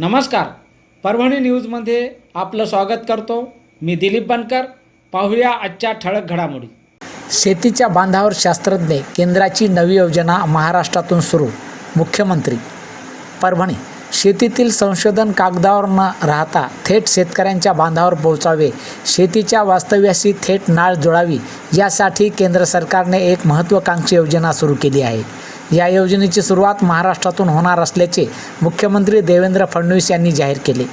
नमस्कार. परभणी न्यूजमध्ये आपलं स्वागत करतो. मी दिलीप बनकर. पाहूया आजच्या ठळक घडामोडी. शेतीच्या बांधावर शास्त्रज्ञ केंद्राची नवी योजना महाराष्ट्रातून सुरू मुख्यमंत्री. परभणी शेतीतील संशोधन कागदावर न राहता थेट शेतकऱ्यांच्या बांधावर पोहोचावे शेतीच्या वास्तव्याशी थेट नाळ जोडावी यासाठी केंद्र सरकारने एक महत्त्वाकांक्षी योजना सुरू केली आहे. या योजनेची सुरुवात महाराष्ट्रातून होणार असल्याचे मुख्यमंत्री देवेंद्र फडणवीस यांनी जाहीर केले.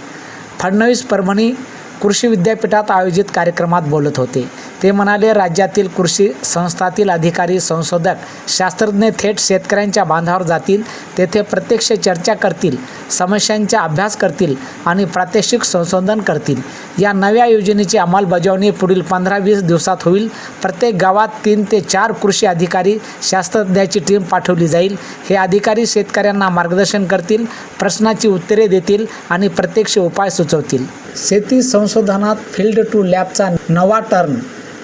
फडणवीस परभणी कृषी विद्यापीठात आयोजित कार्यक्रमात बोलत होते. ते म्हणाले राज्यातील कृषी संस्थातील अधिकारी संशोधक शास्त्रज्ञ थेट शेतकऱ्यांच्या बांधावर जातील. तेथे प्रत्यक्ष चर्चा करतील समस्यांचा अभ्यास करतील आणि प्रात्यक्षिक संशोधन करतील. या नव्या योजनेची अंमलबजावणी पुढील पंधरा वीस दिवसात होईल. प्रत्येक गावात तीन ते चार कृषी अधिकारी शास्त्रज्ञाची टीम पाठवली जाईल. हे अधिकारी शेतकऱ्यांना मार्गदर्शन करतील प्रश्नाची उत्तरे देतील आणि प्रत्यक्ष उपाय सुचवतील. शेती संशोधनात फील्ड टू लॅबचा नवा टर्न.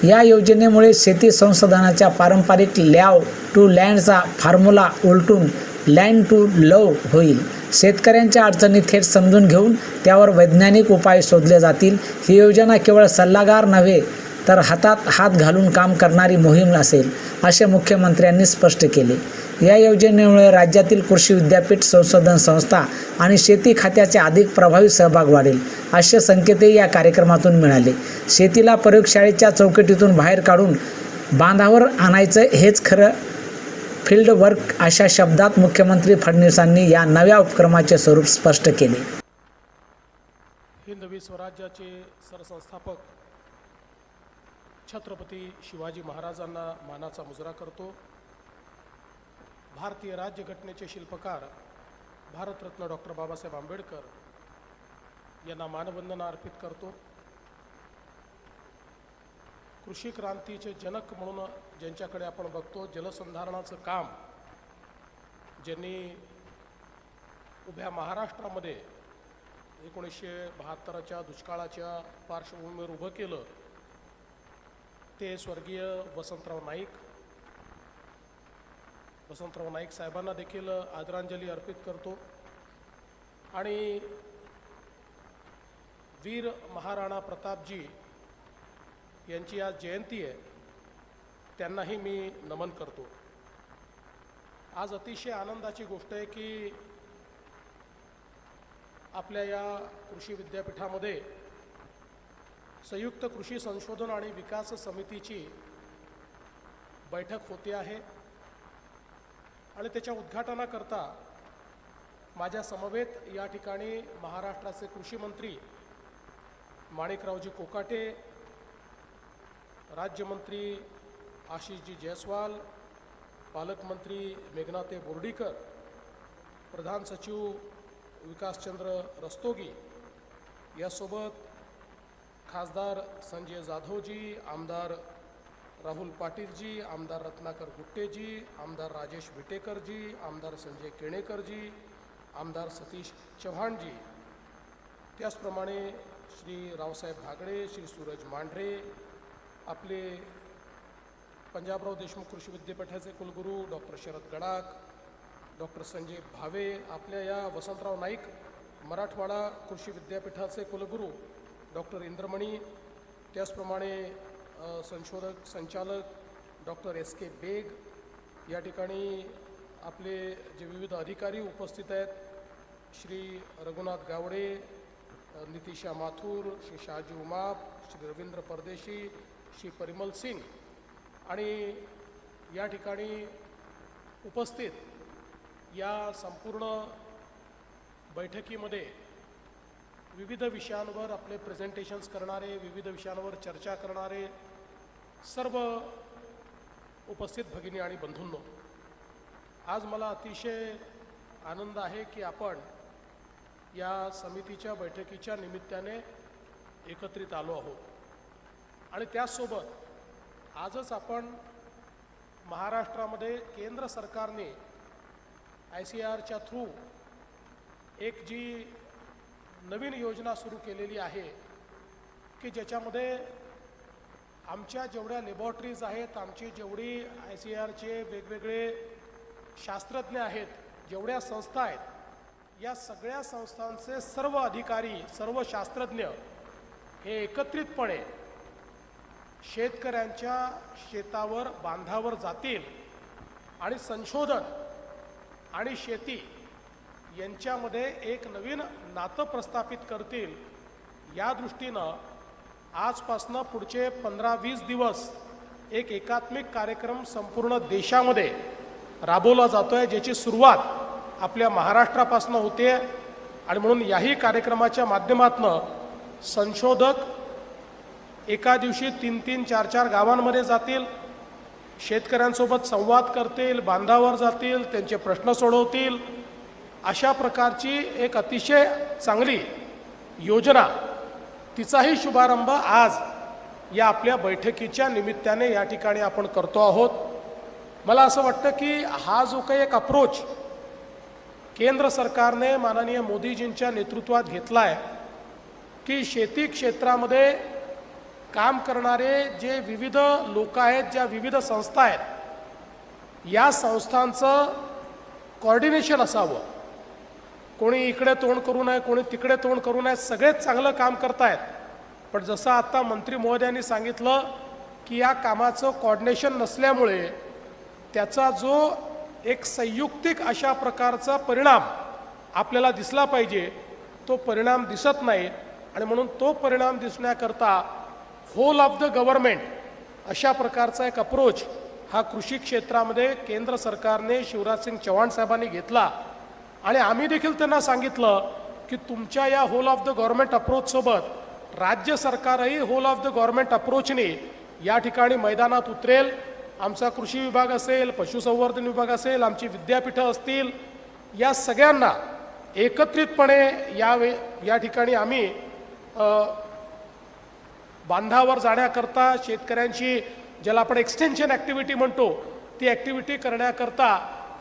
या योजनेमुळे शेती संशोधनाच्या पारंपरिक लॅव टू लँडचा फॉर्म्युला उलटून लँड टू लव होईल. शेतकऱ्यांच्या अडचणी थेट समजून घेऊन त्यावर वैज्ञानिक उपाय शोधले जातील. ही योजना केवळ सल्लागार नव्हे तर हातात हात घालून काम करणारी मोहीम असेल असे मुख्यमंत्र्यांनी स्पष्ट केले. या योजनेमुळे राज्यातील कृषी विद्यापीठ संशोधन संस्था आणि शेती खात्याचे अधिक प्रभावी सहभाग वाढेल असे संकेतही या कार्यक्रमातून मिळाले. शेतीला प्रयोगशाळेच्या चौकटीतून बाहेर काढून बांधावर आणायचं हेच खरं फील्ड वर्क अशा शब्दात मुख्यमंत्री फडणवीसांनी या नव्या उपक्रमाचे स्वरूप स्पष्ट केले. हिंदवी स्वराज्याचे सरसंस्थापक छत्रपती शिवाजी महाराजांना मानाचा मुजरा करतो. भारतीय राज्यघटनेचे शिल्पकार भारतरत्न डॉक्टर बाबासाहेब आंबेडकर यांना मानवंदना अर्पित करतो. कृषी क्रांतीचे जनक म्हणून ज्यांच्याकडे आपण बघतो जलसंधारणाचं काम ज्यांनी उभ्या महाराष्ट्रामध्ये एकोणीसशे बहात्तरच्या दुष्काळाच्या पार्श्वभूमीवर उभं केलं ते स्वर्गीय वसंतराव नाईक. वसंतराव नाईक साहेबांना देखील आदरांजली अर्पित करतो. आणि वीर महाराणा प्रतापजी यांची आज जयंती आहे त्यांनाही मी नमन करतो. आज अतिशय आनंदाची गोष्ट आहे की आपल्या या कृषी विद्यापीठामध्ये संयुक्त कृषी संशोधन आणि विकास समितीची बैठक होते आहे. आणि त्याच्या उद्घाटनाकरता माझ्या समवेत या ठिकाणी महाराष्ट्राचे कृषी मंत्री माणिकरावजी कोकाटे राज्यमंत्री आशिषजी जयस्वाल पालकमंत्री मेघनाते बोर्डीकर प्रधान सचिव विकासचंद्र रस्तोगी यासोबत खासदार संजय जाधवजी आमदार राहुल पाटीलजी आमदार रत्नाकर गुट्टेजी आमदार राजेश विटेकरजी आमदार संजय केणेकरजी आमदार सतीश चव्हाणजी. त्याचप्रमाणे श्री रावसाहेब भागडे श्री सूरज मांढरे आपले पंजाबराव देशमुख कृषी विद्यापीठाचे कुलगुरू डॉक्टर शरद गडाख डॉक्टर संजय भावे आपल्या या वसंतराव नाईक मराठवाडा कृषी विद्यापीठाचे कुलगुरू डॉक्टर इंद्रमणी त्याचप्रमाणे संशोधक संचालक डॉक्टर एस के बेग या ठिकाणी आपले जे विविध अधिकारी उपस्थित आहेत श्री रघुनाथ गावडे नितिशा माथूर श्री शाहजी उमाप श्री रवींद्र परदेशी श्री परिमल सिंग आणि या ठिकाणी उपस्थित या संपूर्ण बैठकीमध्ये विविध विषयांवर आपले प्रेझेंटेशन्स करणारे विविध विषयांवर चर्चा करणारे सर्व उपस्थित भगिनी आणि बंधूंनो आज मला अतिशय आनंद आहे की आपण या समितीच्या बैठकीच्या निमित्ताने एकत्रित आलो आहोत. आणि त्याचसोबत आजच आपण महाराष्ट्रामध्ये केंद्र सरकारने आय सी आरच्या थ्रू एक जी नवीन योजना सुरू केलेली आहे की ज्याच्यामध्ये आमच्या जेवढ्या लॅबॉरेटरीज आहेत आमची जेवढी आय सी आरचे वेगवेगळे शास्त्रज्ञ आहेत जेवढ्या संस्था आहेत या सगळ्या संस्थांचे सर्व अधिकारी सर्व शास्त्रज्ञ हे एकत्रितपणे शेतकऱ्यांच्या शेतावर बांधावर जातील आणि संशोधन आणि शेती यांच्यामध्ये एक नवीन नातं प्रस्थापित करतील. या दृष्टीनं आजपासनं पुढचे पंधरा वीस दिवस एक एकात्मिक कार्यक्रम संपूर्ण देशामध्ये राबवला जातो आहे ज्याची सुरुवात आपल्या महाराष्ट्रापासून होते. आणि म्हणून याही कार्यक्रमाच्या माध्यमातनं संशोधक एका दिवशी तीन तीन चार चार गावांमध्ये जातील. शेतकऱ्यांसोबत संवाद करतील बांधावर जातील त्यांचे प्रश्न सोडवतील. अशा प्रकारची एक अतिशय चांगली योजना तिचाही शुभारंभ आज या आपल्या बैठकीच्या निमित्ताने या ठिकाणी आपण करतो आहोत. मला असं वाटतं की हा जो काही एक अप्रोच केंद्र सरकारने माननीय मोदीजींच्या नेतृत्वात घेतला आहे की शेती क्षेत्रामध्ये काम करणारे जे विविध लोक आहेत ज्या विविध संस्था आहेत या संस्थांचं कॉर्डिनेशन असावं. कोणी इकडे तोंड करू नये कोणी तिकडे तोंड करू नये सगळेच चांगलं काम करतायत. पण जसं आत्ता मंत्री महोदयांनी सांगितलं की या कामाचं कॉर्डिनेशन नसल्यामुळे त्याचा जो एक संयुक्तिक अशा प्रकारचा परिणाम आपल्याला दिसला पाहिजे तो परिणाम दिसत नाही. आणि म्हणून तो परिणाम दिसण्याकरता होल ऑफ द गव्हर्मेंट अशा प्रकारचा एक अप्रोच हा कृषी क्षेत्रामध्ये केंद्र सरकारने शिवराजसिंग चव्हाण साहेबांनी घेतला. आणि आम्ही देखील त्यांना सांगितलं की तुमच्या या होल ऑफ द गव्हर्मेंट अप्रोचसोबत राज्य सरकारही होल ऑफ द गव्हर्मेंट अप्रोचने या ठिकाणी मैदानात उतरेल. आमचा कृषी विभाग असेल पशुसंवर्धन विभाग असेल आमची विद्यापीठं असतील या सगळ्यांना एकत्रितपणे या वे या ठिकाणी आम्ही बांधावर जाण्याकरता शेतकऱ्यांची ज्याला आपण एक्सटेन्शन ॲक्टिव्हिटी म्हणतो ती ॲक्टिव्हिटी करण्याकरता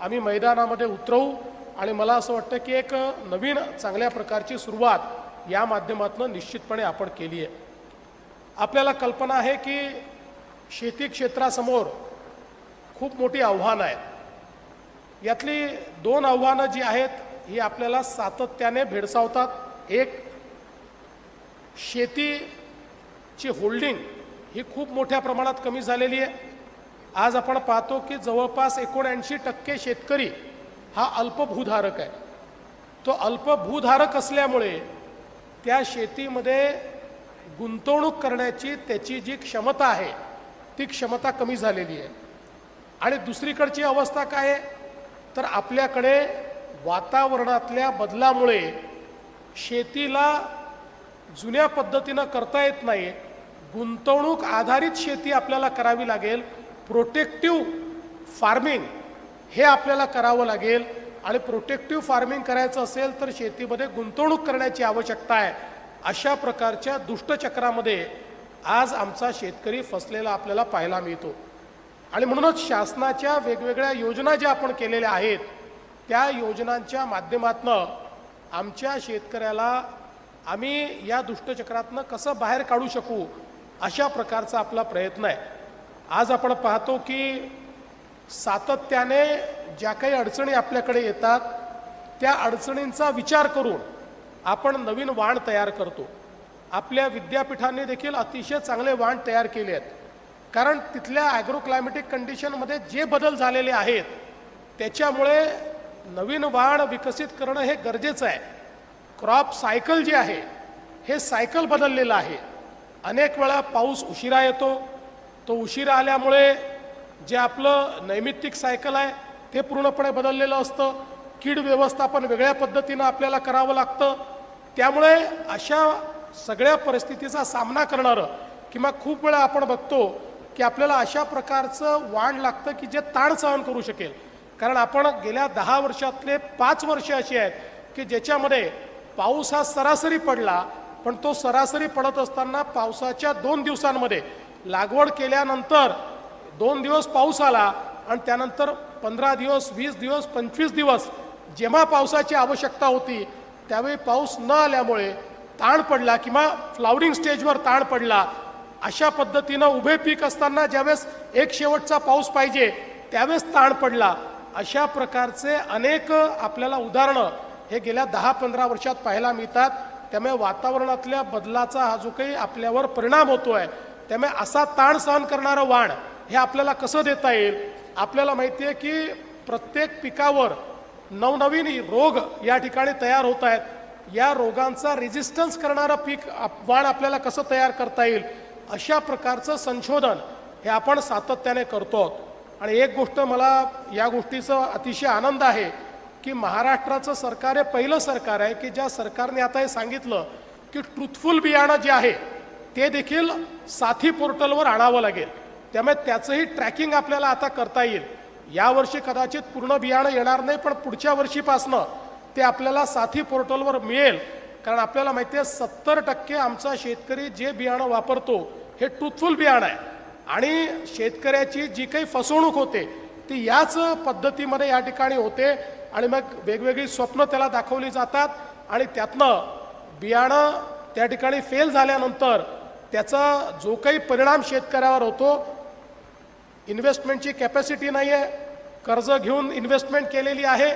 आम्ही मैदानामध्ये उतरवू. आणि मला असं वाटतं की एक नवीन चांगल्या प्रकारची सुरुवात या माध्यमातून निश्चितपणे आपण केली आहे आपल्याला कल्पना आहे की शेती क्षेत्रासमोर खूप मोठी आव्हानं आहेत. यातली दोन आव्हानं जी आहेत ही आपल्याला सातत्याने भेडसावतात. एक शेतीची होल्डिंग ही खूप मोठ्या प्रमाणात कमी झालेली आहे. आज आपण पाहतो की जवळपास एकोणऐंशी टक्के शेतकरी हा अल्पभूधारक आहे. तो अल्पभूधारक असल्यामुळे त्या शेतीमध्ये गुंतवणूक करण्याची त्याची जी क्षमता आहे ती क्षमता कमी झालेली आहे. आणि दुसरीकडची अवस्था काय आहे? तर आपल्याकडे वातावरणातल्या बदलामुळे शेतीला जुन्या पद्धतीनं करता येत नाही. गुंतवणूक आधारित शेती आपल्याला करावी लागेल. प्रोटेक्टिव्ह फार्मिंग हे आपल्याला करावं लागेल. आणि प्रोटेक्टिव्ह फार्मिंग करायचं असेल तर शेतीमध्ये गुंतवणूक करण्याची आवश्यकता आहे. अशा प्रकारच्या दुष्टचक्रामध्ये आज आमचा शेतकरी फसलेला आपल्याला पाहायला मिळतो. आणि म्हणूनच शासनाच्या वेगवेगळ्या योजना ज्या आपण केलेल्या आहेत त्या योजनांच्या माध्यमातनं आमच्या शेतकऱ्याला आम्ही या दुष्टचक्रातनं कसं बाहेर काढू शकू अशा प्रकारचा आपला प्रयत्न आहे. आज आपण पाहतो की सातत्याने ज्या काही अडचणी आपल्याकडे येतात त्या अडचणींचा विचार करून आपण नवीन वाण तयार करतो. आपल्या विद्यापीठांनी देखील अतिशय चांगले वाण तयार केले आहेत. कारण तिथल्या ॲग्रोक्लायमेटिक कंडिशनमध्ये जे बदल झालेले आहेत त्याच्यामुळे नवीन वाण विकसित करणं हे गरजेचं आहे. क्रॉप सायकल जे आहे हे सायकल बदललेलं आहे. अनेक वेळा पाऊस उशिरा येतो. तो उशिरा आल्यामुळे जे आपलं नैमित्तिक सायकल आहे ते पूर्णपणे बदललेलं असतं. कीड व्यवस्थापन वेगळ्या पद्धतीनं आपल्याला करावं लागतं. त्यामुळे अशा सगळ्या परिस्थितीचा सामना करणारं किंवा खूप वेळा आपण बघतो की आपल्याला अशा प्रकारचं वाण लागतं की जे ताण सहन करू शकेल. कारण आपण गेल्या दहा वर्षातले पाच वर्ष अशी आहेत की ज्याच्यामध्ये पाऊस हा सरासरी पडला पण तो सरासरी पडत असताना पावसाच्या दोन दिवसांमध्ये लागवड केल्यानंतर दोन दिवस पाऊस आला आणि त्यानंतर पंधरा दिवस वीस दिवस पंचवीस दिवस जेव्हा पावसाची आवश्यकता होती त्यावेळी पाऊस न आल्यामुळे ताण पडला किंवा फ्लावरिंग स्टेजवर ताण पडला. अशा पद्धतीनं उभे पीक असताना ज्यावेळेस एक शेवटचा पाऊस पाहिजे त्यावेळेस ताण पडला. अशा प्रकारचे अनेक आपल्याला उदाहरणं हे गेल्या दहा पंधरा वर्षात पाहायला मिळतात. त्यामुळे वातावरणातल्या बदलाचा हा जो काही आपल्यावर परिणाम होतो आहे त्यामुळे असा ताण सहन करणारं वाण हे आपल्याला कसं देता येईल? आपल्याला माहिती आहे की प्रत्येक पिकावर नवनवीन रोग या ठिकाणी तयार होत आहेत. या रोगांचा रेजिस्टन्स करणारं पीक वाण आपल्याला कसं तयार करता येईल? अशा प्रकारचं संशोधन हे आपण सातत्याने करतो आणि एक गोष्ट मला या गोष्टीचा अतिशय आनंद आहे की महाराष्ट्राचं सरकार हे पहिलं सरकार आहे की ज्या सरकारने आता हे सांगितलं की ट्रुथफुल बियाणं जे आहे ते देखील साथी पोर्टलवर आणावं लागेल. त्यामुळे त्याचंही ट्रॅकिंग आपल्याला आता करता येईल. यावर्षी कदाचित पूर्ण बियाणं येणार नाही पण पुढच्या वर्षीपासनं ते आपल्याला साथी पोर्टलवर मिळेल. कारण आपल्याला माहिती आहे सत्तर टक्के आमचा शेतकरी जे बियाणं वापरतो हे ट्रुथफुल बियाणं आहे. आणि शेतकऱ्याची जी काही फसवणूक होते ती याच पद्धतीमध्ये या ठिकाणी होते आणि मग वेगवेगळी स्वप्न त्याला दाखवली जातात आणि त्यातनं बियाणं त्या ठिकाणी फेल झाल्यानंतर त्याचा जो काही परिणाम शेतकऱ्यावर होतो इन्व्हेस्टमेंटची कॅपॅसिटी नाही आहे कर्ज घेऊन इन्व्हेस्टमेंट केलेली आहे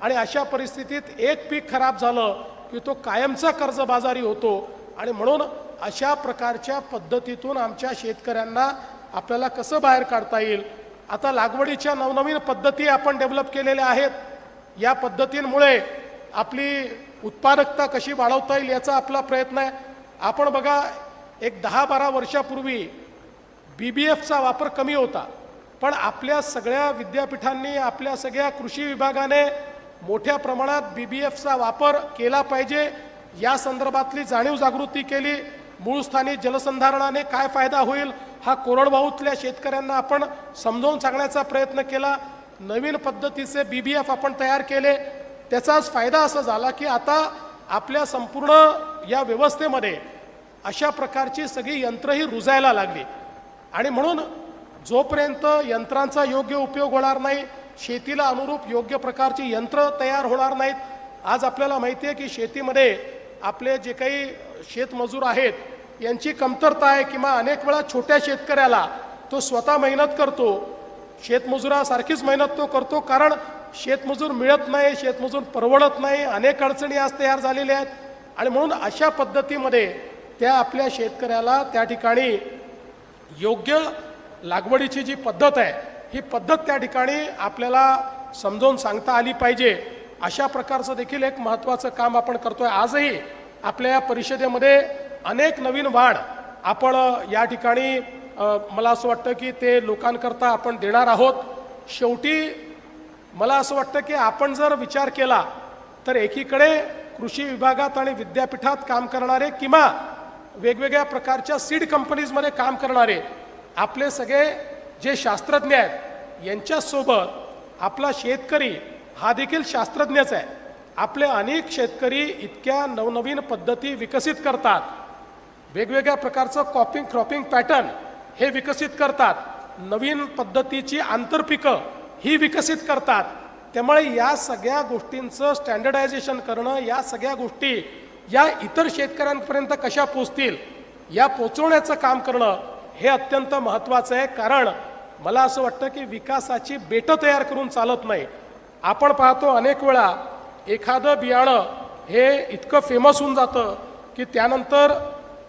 आणि अशा परिस्थितीत एक पीक खराब झालं की तो कायमचा कर्जबाजारी होतो. आणि म्हणून अशा प्रकारच्या पद्धतीतून आमच्या शेतकऱ्यांना आपल्याला कसं बाहेर काढता येईल? आता लागवडीच्या नवनवीन पद्धती आपण डेव्हलप केलेल्या आहेत. या पद्धतींमुळे आपली उत्पादकता कशी वाढवता येईल याचा आपला प्रयत्न आहे. आपण बघा एक दहा बारा वर्षापूर्वी बी बी एफचा वापर कमी होता. पण आपल्या सगळ्या विद्यापीठांनी आपल्या सगळ्या कृषी विभागाने मोठ्या प्रमाणात बी बी एफचा वापर केला पाहिजे. या संदर्भातली जाणीव जागृती केली. मूळ स्थानी जलसंधारणाने काय फायदा होईल हा कोरडवाहूतल्या शेतकऱ्यांना आपण समजावून सांगण्याचा प्रयत्न केला. नवीन पद्धतीचे बी बी एफ आपण तयार केले. त्याचाच फायदा असा झाला की आता आपल्या संपूर्ण या व्यवस्थेमध्ये अशा प्रकारची सगळी यंत्रही रुजायला लागली. आणि म्हणून जोपर्यंत यंत्रांचा योग्य उपयोग होणार नाही शेतीला अनुरूप योग्य प्रकारची यंत्र तयार होणार नाहीत आज आपल्याला माहिती आहे की शेतीमध्ये आपले जे काही शेतमजूर आहेत यांची कमतरता आहे किंवा अनेक वेळा छोट्या शेतकऱ्याला तो स्वतः मेहनत करतो शेतमजुरासारखीच मेहनत तो करतो कारण शेतमजूर मिळत नाही शेतमजूर परवडत नाही अनेक अडचणी आज तयार झालेल्या आहेत. आणि म्हणून अशा पद्धतीमध्ये त्या आपल्या शेतकऱ्याला त्या ठिकाणी योग्य लागवडीची जी पद्धत आहे ही पद्धत त्या ठिकाणी आपल्याला समजावून सांगता आली पाहिजे. अशा प्रकारचं देखील एक महत्त्वाचं काम आपण करतोय. आजही आपल्या या परिषदेमध्ये अनेक नवीन वाढ आपण या ठिकाणी मला असं वाटतं की ते लोकांकरता आपण देणार आहोत. शेवटी मला असं वाटतं की आपण जर विचार केला तर एकीकडे कृषी विभागात आणि विद्यापीठात काम करणारे किंवा वेगवेगळ्या प्रकारच्या सीड कंपनीजमध्ये काम करणारे आपले सगळे जे शास्त्रज्ञ आहेत यांच्यासोबत आपला शेतकरी हा देखील शास्त्रज्ञच आहे. आपले अनेक शेतकरी इतक्या नवनवीन पद्धती विकसित करतात. वेगवेगळ्या प्रकारचं कॉपिंग क्रॉपिंग पॅटर्न हे विकसित करतात. नवीन पद्धतीची आंतरपिकं ही विकसित करतात. त्यामुळे या सगळ्या गोष्टींचं स्टँडर्डायझेशन करणं या सगळ्या गोष्टी या इतर शेतकऱ्यांपर्यंत कशा पोचतील या पोचवण्याचं काम करणं हे अत्यंत महत्त्वाचं आहे. कारण मला असं वाटतं की विकासाची बेटं तयार करून चालत नाही. आपण पाहतो अनेक वेळा एखादं बियाणं हे इतकं फेमस होऊन जातं की त्यानंतर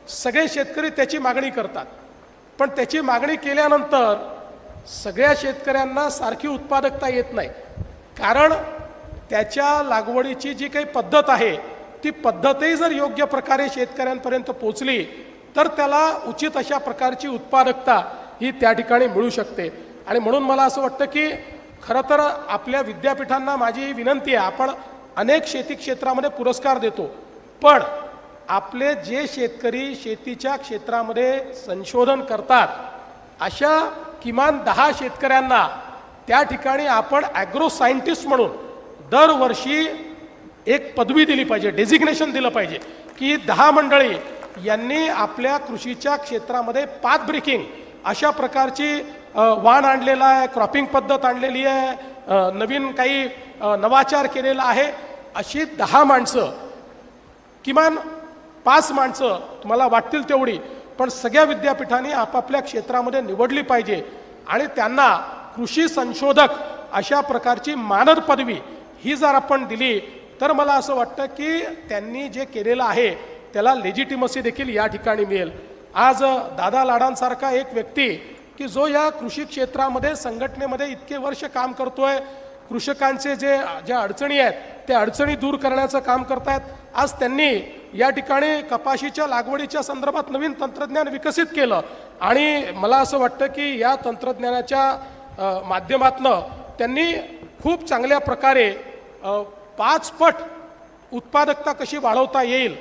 सगळे शेतकरी त्याची मागणी करतात. पण त्याची मागणी केल्यानंतर सगळ्या शेतकऱ्यांना सारखी उत्पादकता येत नाही. कारण त्याच्या लागवडीची जी काही पद्धत आहे ती पद्धतही जर योग्य प्रकारे शेतकऱ्यांपर्यंत पोचली तर त्याला उचित अशा प्रकारची उत्पादकता ही त्या ठिकाणी मिळू शकते. आणि म्हणून मला असं वाटतं की खरं तर आपल्या विद्यापीठांना माझी विनंती आहे आपण अनेक शेती क्षेत्रामध्ये पुरस्कार देतो. पण आपले जे शेतकरी शेतीच्या क्षेत्रामध्ये संशोधन करतात अशा किमान दहा शेतकऱ्यांना त्या ठिकाणी आपण ॲग्रो सायंटिस्ट म्हणून दरवर्षी एक पदवी दिली पाहिजे डेझिग्नेशन दिलं पाहिजे की दहा मंडळी यांनी आपल्या कृषीच्या क्षेत्रामध्ये पाथ ब्रेकिंग अशा प्रकारची वाण आणलेला आहे क्रॉपिंग पद्धत आणलेली आहे नवीन काही नवाचार केलेला आहे. अशी दहा माणसं किमान पाच माणसं तुम्हाला वाटतील तेवढी पण सगळ्या विद्यापीठांनी आपापल्या क्षेत्रामध्ये निवडली पाहिजे. आणि त्यांना कृषी संशोधक अशा प्रकारची मानद पदवी ही जर आपण दिली तर मला असं वाटतं की त्यांनी जे केलेलं आहे त्याला लेजिटिमसी देखील या ठिकाणी मिळेल. आज दादा लाडांसारखा एक व्यक्ती की जो या कृषी क्षेत्रामध्ये संघटनेमध्ये इतके वर्ष काम करतोय कृषकांचे जे ज्या अडचणी आहेत त्या अडचणी दूर करण्याचं काम करतायत. आज त्यांनी या ठिकाणी कपाशीच्या लागवडीच्या संदर्भात नवीन तंत्रज्ञान विकसित केलं. आणि मला असं वाटतं की या तंत्रज्ञानाच्या माध्यमातनं त्यांनी खूप चांगल्या प्रकारे पाच पट उत्पादकता कशी वाढवता येईल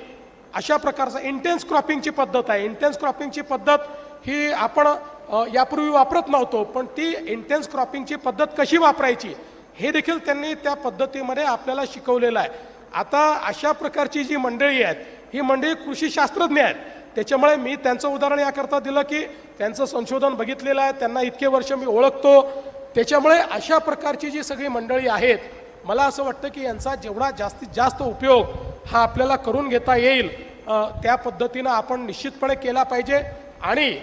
अशा प्रकारचा इंटेन्स क्रॉपिंगची पद्धत आहे. इंटेन्स क्रॉपिंगची पद्धत ही आपण यापूर्वी वापरत नव्हतो पण ती इंटेन्स क्रॉपिंगची पद्धत कशी वापरायची हे देखील त्यांनी त्या पद्धतीमध्ये आपल्याला शिकवलेलं आहे. आता अशा प्रकारची जी मंडळी आहेत ही मंडळी कृषी शास्त्रज्ञ आहेत. त्याच्यामुळे मी त्यांचं उदाहरण याकरता दिलं की त्यांचं संशोधन बघितलेलं आहे त्यांना इतके वर्ष मी ओळखतो. त्याच्यामुळे अशा प्रकारची जी सगळी मंडळी आहेत मला असं वाटतं की यांचा जेवढा जास्तीत जास्त उपयोग हा आपल्याला करून घेता येईल त्या पद्धतीनं आपण निश्चितपणे केला पाहिजे. आणि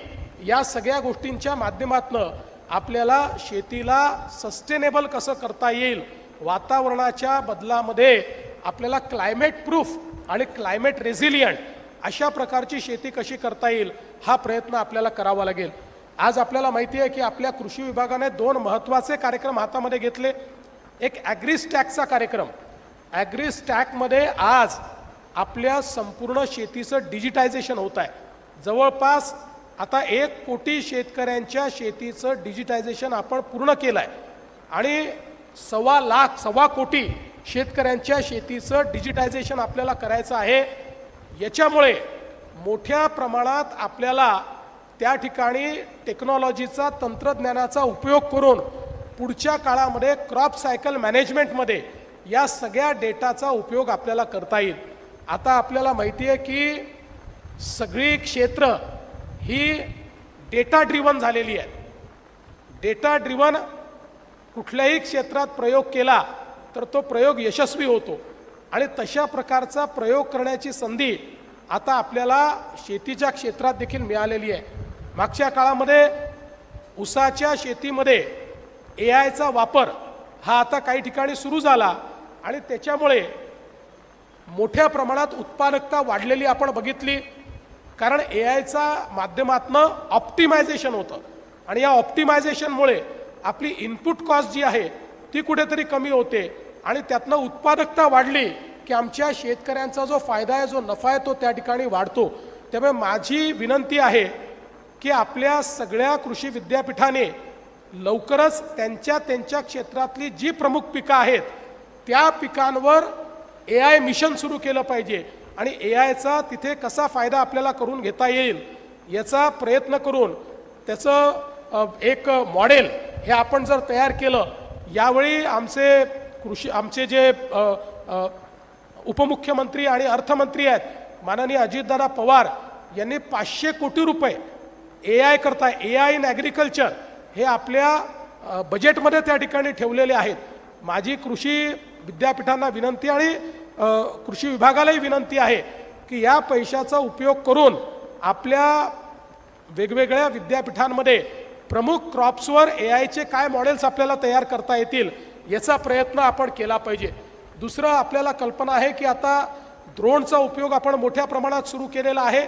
या सगळ्या गोष्टींच्या माध्यमातनं आपल्याला शेतीला सस्टेनेबल कसं करता येईल वातावरणाच्या बदलामध्ये आपल्याला क्लायमेट प्रूफ आणि क्लायमेट रेझिलियंट अशा प्रकारची शेती कशी करता येईल हा प्रयत्न आपल्याला करावा लागेल. आज आपल्याला माहिती आहे की आपल्या कृषी विभागाने दोन महत्त्वाचे कार्यक्रम हातामध्ये घेतले. एक ॲग्रिस्टॅकचा कार्यक्रम. ॲग्रिस्टॅकमध्ये आज आपल्या संपूर्ण शेतीचं डिजिटायझेशन होत आहे जवळपास आता एक कोटी शेतकऱ्यांच्या शेतीचं डिजिटायझेशन आपण पूर्ण केलं आहे आणि सव्वा लाख सव्वा कोटी शेतकऱ्यांच्या शेतीचं डिजिटायझेशन आपल्याला करायचं आहे. याच्यामुळे मोठ्या प्रमाणात आपल्याला त्या ठिकाणी टेक्नॉलॉजीचा तंत्रज्ञानाचा उपयोग करून पुढच्या काळामध्ये क्रॉप सायकल मॅनेजमेंटमध्ये या सगळ्या डेटाचा उपयोग आपल्याला करता येईल. आता आपल्याला माहिती आहे की सगळी क्षेत्र ही डेटा ड्रिवन झालेली आहेत डेटा ड्रिवन कुठल्याही क्षेत्रात प्रयोग केला तर तो प्रयोग यशस्वी होतो. आणि तशा प्रकारचा प्रयोग करण्याची संधी आता आपल्याला शेतीच्या क्षेत्रात देखील मिळालेली आहे. मागच्या काळामध्ये ऊसाच्या शेतीमध्ये ए आयचा वापर हा आता काही ठिकाणी सुरू झाला आणि त्याच्यामुळे मोठ्या प्रमाणात उत्पादकता वाढलेली आपण बघितली. कारण ए आयचा माध्यमातनं ऑप्टिमायझेशन होतं. आणि या ऑप्टिमायझेशनमुळे आपली इनपुट कॉस्ट जी आहे ती कुठेतरी कमी होते. आणि त्यातनं उत्पादकता वाढली की आमच्या शेतकऱ्यांचा जो फायदा आहे जो नफा आहे तो त्या ठिकाणी वाढतो. त्यामुळे माझी विनंती आहे की आपल्या सगळ्या कृषी विद्यापीठाने लवकरच त्यांच्या त्यांच्या क्षेत्रातली जी प्रमुख पिकं आहेत त्या पिकांवर ए आय मिशन सुरू केलं पाहिजे. आणि ए आयचा तिथे कसा फायदा आपल्याला करून घेता येईल याचा प्रयत्न करून त्याचं एक मॉडेल हे आपण जर तयार केलं यावेळी आमचे कृषी आमचे जे उपमुख्यमंत्री आणि अर्थमंत्री आहेत माननीय अजितदादा पवार यांनी पाचशे कोटी रुपये ए आय करता ए आय इन ॲग्रिकल्चर हे आपल्या बजेटमध्ये त्या ठिकाणी ठेवलेले आहेत. माझी कृषी विद्यापीठांना विनंती आणि कृषी विभागालाही विनंती आहे की या पैशाचा उपयोग करून आपल्या वेगवेगळ्या विद्यापीठांमध्ये प्रमुख क्रॉप्सवर ए आयचे काय मॉडेल्स आपल्याला तयार करता येतील याचा प्रयत्न आपण केला पाहिजे. दुसरं आपल्याला कल्पना आहे की आता ड्रोनचा उपयोग आपण मोठ्या प्रमाणात सुरू केलेला आहे.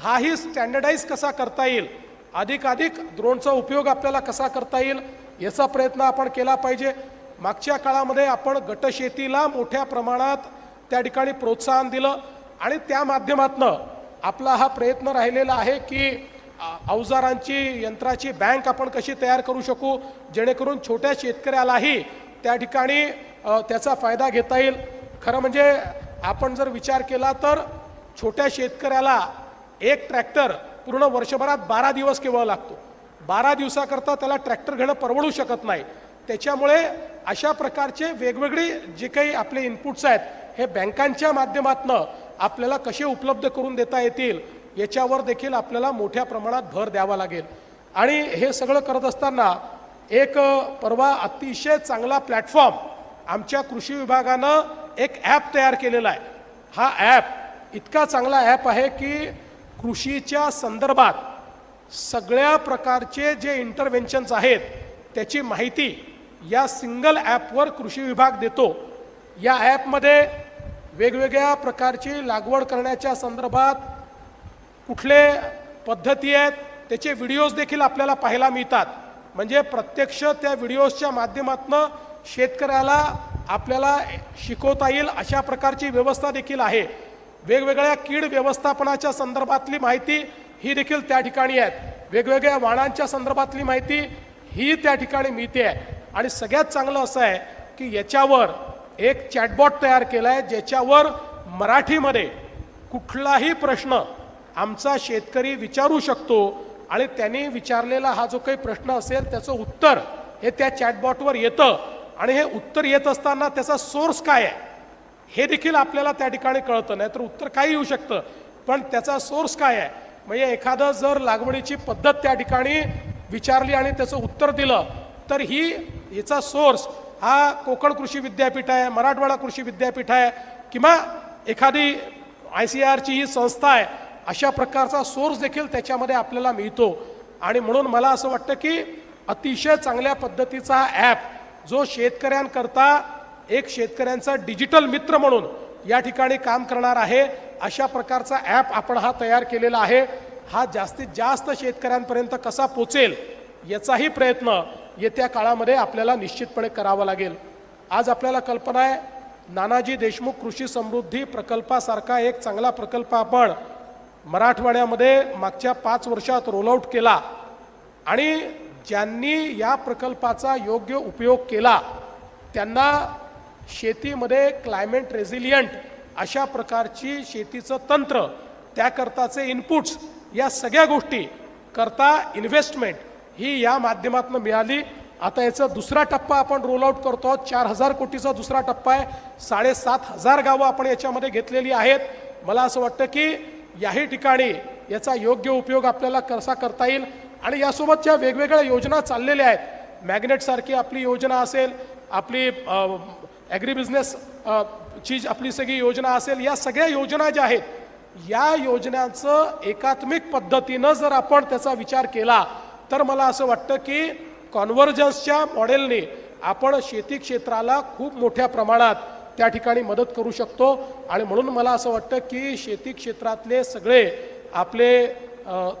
हाही स्टँडर्डाईज कसा करता येईल? अधिकाधिक ड्रोनचा उपयोग आपल्याला कसा करता येईल याचा प्रयत्न आपण केला पाहिजे. मागच्या काळामध्ये आपण गटशेतीला मोठ्या प्रमाणात त्या ठिकाणी प्रोत्साहन दिलं आणि त्या माध्यमातनं आपला हा प्रयत्न राहिलेला आहे की अवजारांची यंत्राची बँक आपण कशी तयार करू शकू जेणेकरून छोट्या शेतकऱ्यालाही त्या ठिकाणी त्याचा फायदा घेता येईल. खरं म्हणजे आपण जर विचार केला तर छोट्या शेतकऱ्याला एक ट्रॅक्टर पूर्ण वर्षभरात बारा दिवस केवळ लागतो? बारा दिवसाकरता त्याला ट्रॅक्टर घेणं परवडू शकत नाही. त्याच्यामुळे अशा प्रकारचे वेगवेगळे जे काही आपले इनपुट्स आहेत हे बँकांच्या माध्यमातनं आपल्याला कसे उपलब्ध करून देता येतील याच्यावर देखील आपल्याला मोठ्या प्रमाणात भर द्यावा लागेल. आणि हे सगळं करत असताना एक परवा अतिशय चांगला प्लॅटफॉर्म आमच्या कृषी विभागानं एक ॲप तयार केलेला आहे. हा ॲप इतका चांगला ॲप आहे की कृषीच्या संदर्भात सगळ्या प्रकारचे जे इंटरव्हेन्शन्स आहेत त्याची माहिती या सिंगल ॲपवर कृषी विभाग देतो. या ॲपमध्ये वेगवेगळ्या प्रकारची लागवड करण्याच्या संदर्भात कुठले पद्धती आहेत त्याचे व्हिडिओज देखील आपल्याला पाहायला मिळतात. म्हणजे प्रत्यक्ष त्या व्हिडिओजच्या माध्यमातून शेतकऱ्याला आपल्याला शिकवता येईल अशा प्रकारची व्यवस्था देखील आहे. वेगवेगळ्या कीड व्यवस्थापनाच्या संदर्भातली माहिती ही देखील त्या ठिकाणी आहेत वेगवेगळ्या वाणांच्या संदर्भातली माहिती ही त्या ठिकाणी मिळते आहे. आणि सगळ्यात चांगलं असं आहे की याच्यावर एक चॅटबॉट तयार केला आहे ज्याच्यावर मराठीमध्ये कुठलाही प्रश्न आमचा शेतकरी विचारू शकतो आणि त्यांनी विचारलेला हा जो काही प्रश्न असेल त्याचं उत्तर हे त्या चॅटबॉटवर येतं. आणि हे उत्तर येत असताना त्याचा सोर्स काय आहे? हे देखील आपल्याला त्या ठिकाणी कळतं नाही तर उत्तर काही येऊ शकतं. पण त्याचा सोर्स काय आहे? म्हणजे एखादं जर लागवडीची पद्धत त्या ठिकाणी विचारली आणि त्याचं उत्तर दिलं तर ही याचा सोर्स हा कोकण कृषी विद्यापीठ आहे मराठवाडा कृषी विद्यापीठ आहे किंवा एखादी आय सी आरची ही संस्था आहे अशा प्रकारचा सोर्स देखील त्याच्यामध्ये आपल्याला मिळतो. आणि म्हणून मला असं वाटतं की अतिशय चांगल्या पद्धतीचा ॲप जो शेतकऱ्यांकरता एक शेतकऱ्यांचा डिजिटल मित्र म्हणून या ठिकाणी काम करणार आहे. अशा प्रकारचा ॲप आपण हा तयार केलेला आहे. हा जास्तीत जास्त शेतकऱ्यांपर्यंत कसा पोचेल याचाही प्रयत्न येत्या काळामध्ये आपल्याला निश्चितपणे करावा लागेल. आज आपल्याला कल्पना आहे नानाजी देशमुख कृषी समृद्धी प्रकल्पासारखा एक चांगला प्रकल्प आपण मराठवाड्यामध्ये मागच्या पाच वर्षात रोलआउट केला आणि ज्यांनी या प्रकल्पाचा योग्य उपयोग केला त्यांना शेतीमध्ये क्लायमेट रेझिलियंट अशा प्रकारची शेतीचं तंत्र त्याकरताचे इनपुट्स या सगळ्या गोष्टी करता इन्व्हेस्टमेंट ही या माध्यमातून मिळाली. आता याचा दुसरा टप्पा आपण रोल आउट करतो. आहोत चार हजार कोटीचा दुसरा टप्पा आहे. साडेसात हजार गावं आपण याच्यामध्ये घेतलेली आहेत. मला असं वाटतं की याही ठिकाणी याचा योग्य उपयोग आपल्याला कसा करता येईल आणि यासोबत ज्या वेगवेगळ्या योजना चाललेल्या आहेत. मॅग्नेटसारखी आपली योजना असेल आपली ॲग्री बिझनेस ची जी आपली सगळी योजना असेल या सगळ्या योजना ज्या आहेत या योजनांचं एकात्मिक पद्धतीनं जर आपण त्याचा विचार केला तर मला असं वाटतं की कॉन्व्हर्जन्सच्या मॉडेलने आपण शेती क्षेत्राला खूप मोठ्या प्रमाणात त्या ठिकाणी मदत करू शकतो. आणि म्हणून मला असं वाटतं की शेती क्षेत्रातले सगळे आपले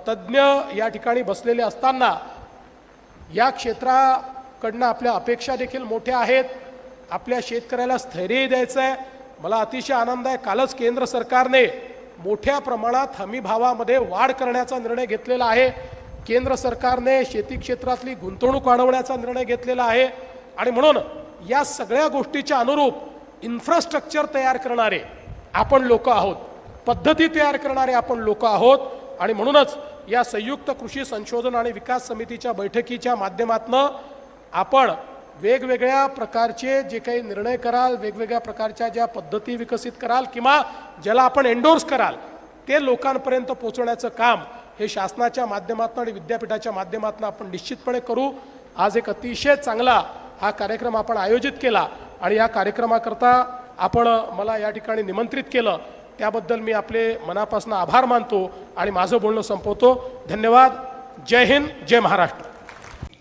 तज्ज्ञ या ठिकाणी बसलेले असताना या क्षेत्राकडनं आपल्या अपेक्षा देखील मोठ्या आहेत. आपल्या शेतकऱ्याला स्थैर्यही द्यायचं आहे मला अतिशय आनंद आहे. कालच केंद्र सरकारने मोठ्या प्रमाणात हमी भावामध्ये वाढ करण्याचा निर्णय घेतलेला आहे. केंद्र सरकारने शेती क्षेत्रातली गुंतवणूक वाढवण्याचा निर्णय घेतलेला आहे. आणि म्हणून या सगळ्या गोष्टीच्या अनुरूप इन्फ्रास्ट्रक्चर तयार करणारे आपण लोक आहोत. पद्धती तयार करणारे आपण लोक आहोत. आणि म्हणूनच या संयुक्त कृषी संशोधन आणि विकास समितीच्या बैठकीच्या माध्यमातनं आपण वेगवेगळ्या प्रकारचे जे काही निर्णय कराल वेगवेगळ्या प्रकारच्या ज्या पद्धती विकसित कराल किंवा ज्याला आपण एन्डोर्स कराल ते लोकांपर्यंत पोहोचवण्याचं काम हे शासनाच्या माध्यमातून आणि विद्यापीठाच्या माध्यमातून आपण निश्चितपणे करू. आज एक अतिशय चांगला हा कार्यक्रम आपण आयोजित केला आणि या कार्यक्रमाकरता आपण मला या ठिकाणी निमंत्रित केलं. त्याबद्दल मी आपले मनापासून आभार मानतो आणि माझं बोलणं संपवतो. धन्यवाद. जय हिंद जय महाराष्ट्र.